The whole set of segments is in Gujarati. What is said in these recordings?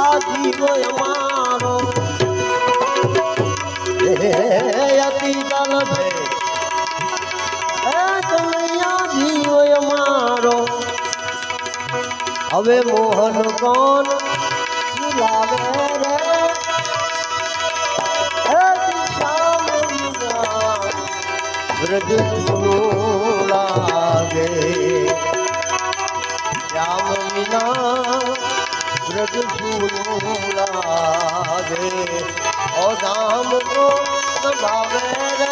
આ જીવ મારો અતિ કનૈયા જીવ અમારો હવે મોહન કોણ લાવે રે લાગે શ્યામ વિના વ્રજ સુનું લાગે ઓ ધામ કો ભાવે રે.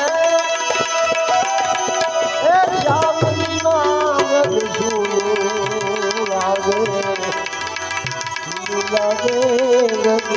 વ્રજ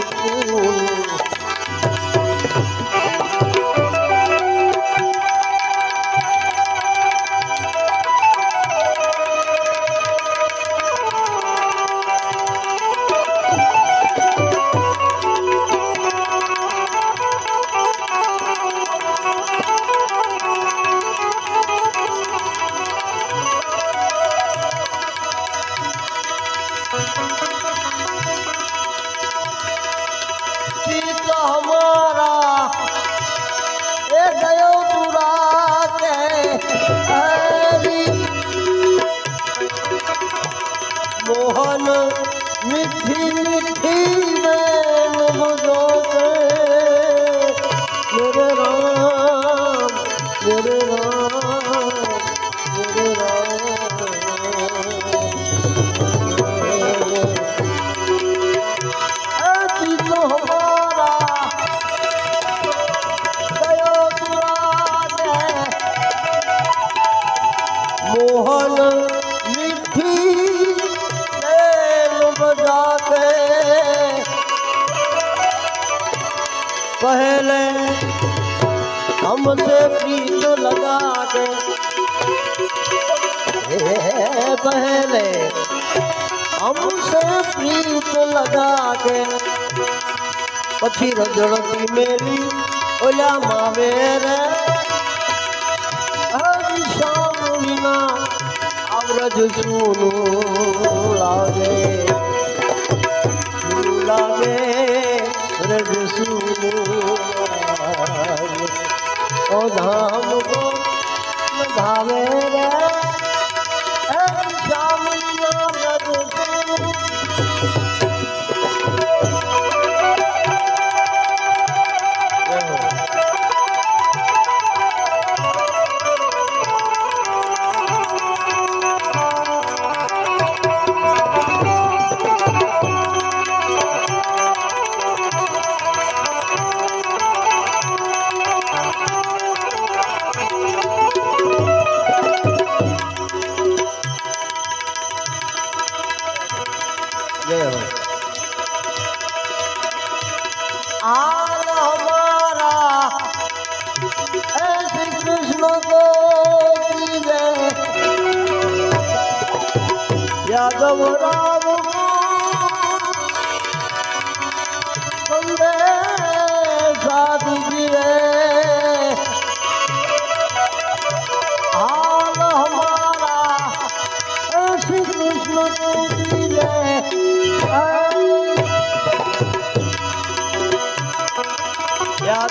મોહન મીઠી મીઠી બેન મુજો કે મેરે हमसे प्रीत लगा के पहले हमसे प्रीत लगा के पछी रजड़ती मेरी ओला मावे रे हरी शाम विना अवरज लागे लागे ઓ જય હો આલ હમારા એ યાદવ રામ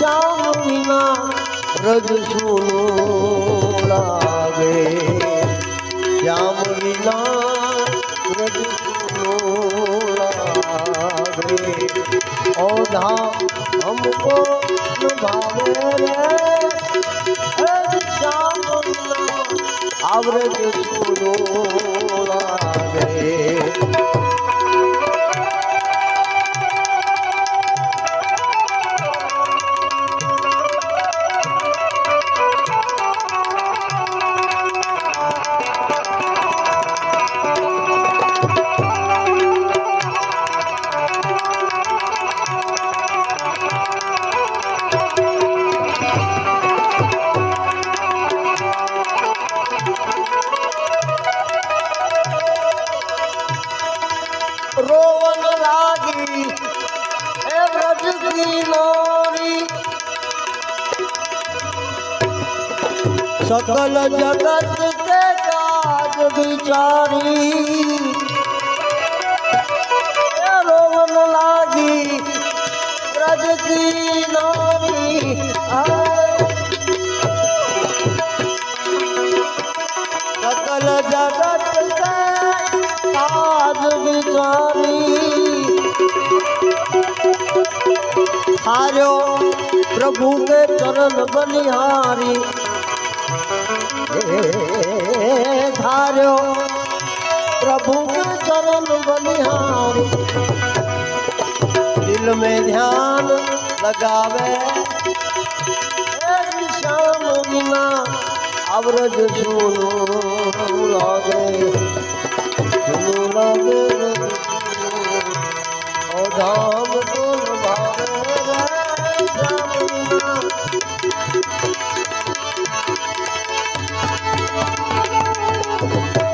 શ્યામ વિના રજ સૂનું લાગે. શ્યામ વિના રજ સૂનું લાગે. ઓ ધામ હમકો શ્યામ વિના આવરજ પવન લાગી. એ વ્રજની મોરી સકલ જગત કે કાજ વિચારી. રોવન લાગી. વ્રજની નારી. સકલ જગત કે કાજ વિચારી. हारो प्रभु के चरण बनिहारी हे धार्यो प्रभु के चरण बनिहारी दिल में ध्यान लगावे हे श्याम बिना अवरज सुनो लागे सुनो लागे ओ धाम Música